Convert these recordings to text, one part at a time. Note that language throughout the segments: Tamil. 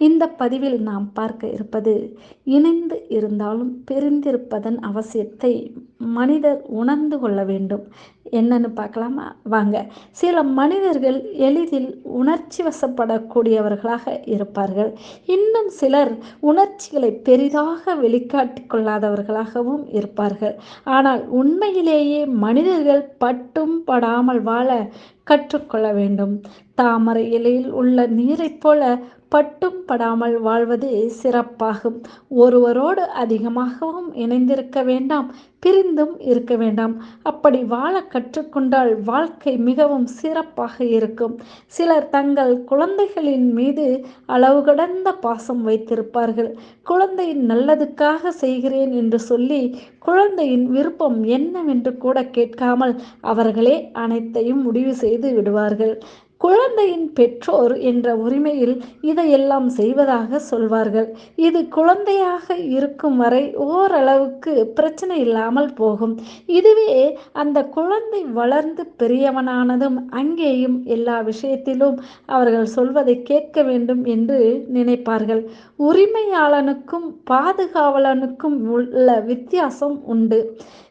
இந்த பதிவில் நாம் பார்க்க இருப்பது இணைந்து இருந்தாலும் பிரிந்திருப்பதன் அவசியத்தை மனிதர் உணர்ந்து கொள்ள வேண்டும். என்னன்னு பார்க்கலாமா? வாங்க. சில மனிதர்கள் எளிதில் உணர்ச்சி வசப்படக்கூடியவர்களாக இருப்பார்கள். இன்னும் சிலர் உணர்ச்சிகளை பெரிதாக வெளிக்காட்டி கொள்ளாதவர்களாகவும் இருப்பார்கள். ஆனால் உண்மையிலேயே மனிதர்கள் பட்டும் படாமல் வாழ கற்றுக்கொள்ள வேண்டும். தாமரை இலையில் உள்ள நீரைப் போல பட்டும் படாமல் வாழ்வது சிறப்பாகும். ஒருவரோடு அதிகமாகவும் இணைந்திருக்க வேண்டாம் பிரிந்தும் இருக்க வேண்டாம். அப்படி வாழ கற்றுக்கொண்டால் வாழ்க்கை மிகவும் சிறப்பாக இருக்கும். சிலர் தங்கள் குழந்தைகளின் மீது அளவு கடந்த பாசம் வைத்திருப்பார்கள். குழந்தையின் நல்லதுக்காக செய்கிறேன் என்று சொல்லி குழந்தையின் விருப்பம் என்னவென்று கூட கேட்காமல் அவர்களே அனைத்தையும் முடிவு செய்து விடுவார்கள். குழந்தையின் பெற்றோர் என்ற உரிமையில் இதையெல்லாம் செய்வதாக சொல்வார்கள். இது குழந்தையாக இருக்கும் வரை ஓரளவுக்கு பிரச்சனை இல்லாமல் போகும். இதுவே அந்த குழந்தை வளர்ந்து பெரியவனானதும் அங்கேயும் எல்லா விஷயத்திலும் அவர்கள் சொல்வதை கேட்க வேண்டும் என்று நினைப்பார்கள். உரிமையாளனுக்கும் பாதுகாவலனுக்கும் உள்ள வித்தியாசம் உண்டு.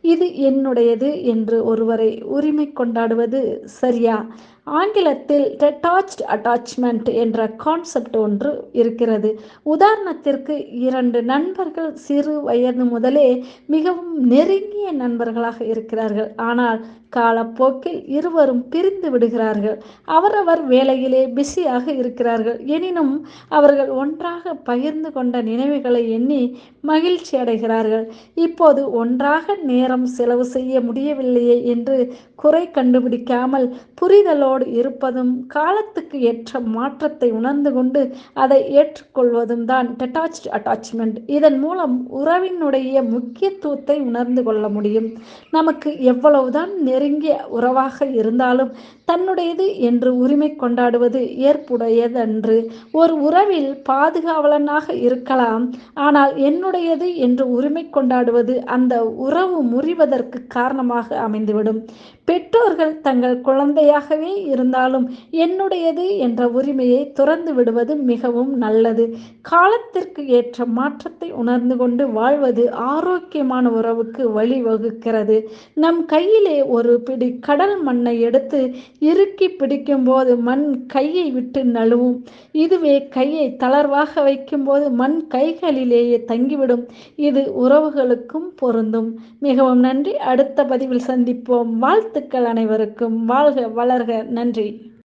இது என்னுடையது என்று ஒருவரை உரிமை கொண்டாடுவது சரியா? ஆங்கிலத்தில் டெட்டாச்ட் அட்டாச்மெண்ட் என்ற கான்செப்ட் ஒன்று இருக்கிறது. உதாரணத்திற்கு இரண்டு நண்பர்கள் சிறு வயது முதலே மிகவும் நெருங்கிய நண்பர்களாக இருக்கிறார்கள். ஆனால் காலப்போக்கில் இருவரும் பிரிந்து விடுகிறார்கள். அவரவர் வேலையிலே பிஸியாக இருக்கிறார்கள். எனினும் அவர்கள் ஒன்றாக பகிர்ந்து கொண்ட நினைவுகளை எண்ணி மகிழ்ச்சி அடைகிறார்கள். இப்போது ஒன்றாக நேரம் செலவு செய்ய முடியவில்லையே என்று குறை கண்டுபிடிக்காமல் புரிதலோடு இருப்பதும் காலத்துக்கு ஏற்ற மாற்றத்தை உணர்ந்து கொண்டு அதை ஏற்றுக்கொள்வதும் தான் டெட்டாச்ட் அட்டாச்மெண்ட் இதன் மூலம் உறவினுடைய முக்கியத்துவத்தை உணர்ந்து கொள்ள முடியும். நமக்கு எவ்வளவுதான் நெருங்கிய உறவாக இருந்தாலும் தன்னுடையது என்று உரிமை கொண்டாடுவது ஏற்புடையதன்று. ஒரு உறவில் பாதுகாவலனாக இருக்கலாம் ஆனால் என்னுடையது என்று உரிமை கொண்டாடுவது அந்த உறவு முறிவதற்கு காரணமாக அமைந்துவிடும். பெற்றோர்கள் தங்கள் குழந்தையாகவே இருந்தாலும் என்னுடையது என்ற உரிமையை துறந்து விடுவது மிகவும் நல்லது. காலத்திற்கு ஏற்ற மாற்றத்தை உணர்ந்து கொண்டு வாழ்வது ஆரோக்கியமான உறவுக்கு வழிவகுக்கிறது. நம் கையிலே ஒரு பிடி கடல் மண்ணை எடுத்து இறுக்கி பிடிக்கும் போது மண் கையை விட்டு நழுவும். இதுவே கையை தளர்வாக வைக்கும்போது மண் கைகளிலேயே தங்கிவிடும். இது உறவுகளுக்கும் பொருந்தும். மிகவும் நன்றி. அடுத்த பதிவில் சந்திப்போம். வாழ்த்துக்கள் அனைவருக்கும். வாழ்க வளர்க. நன்றி.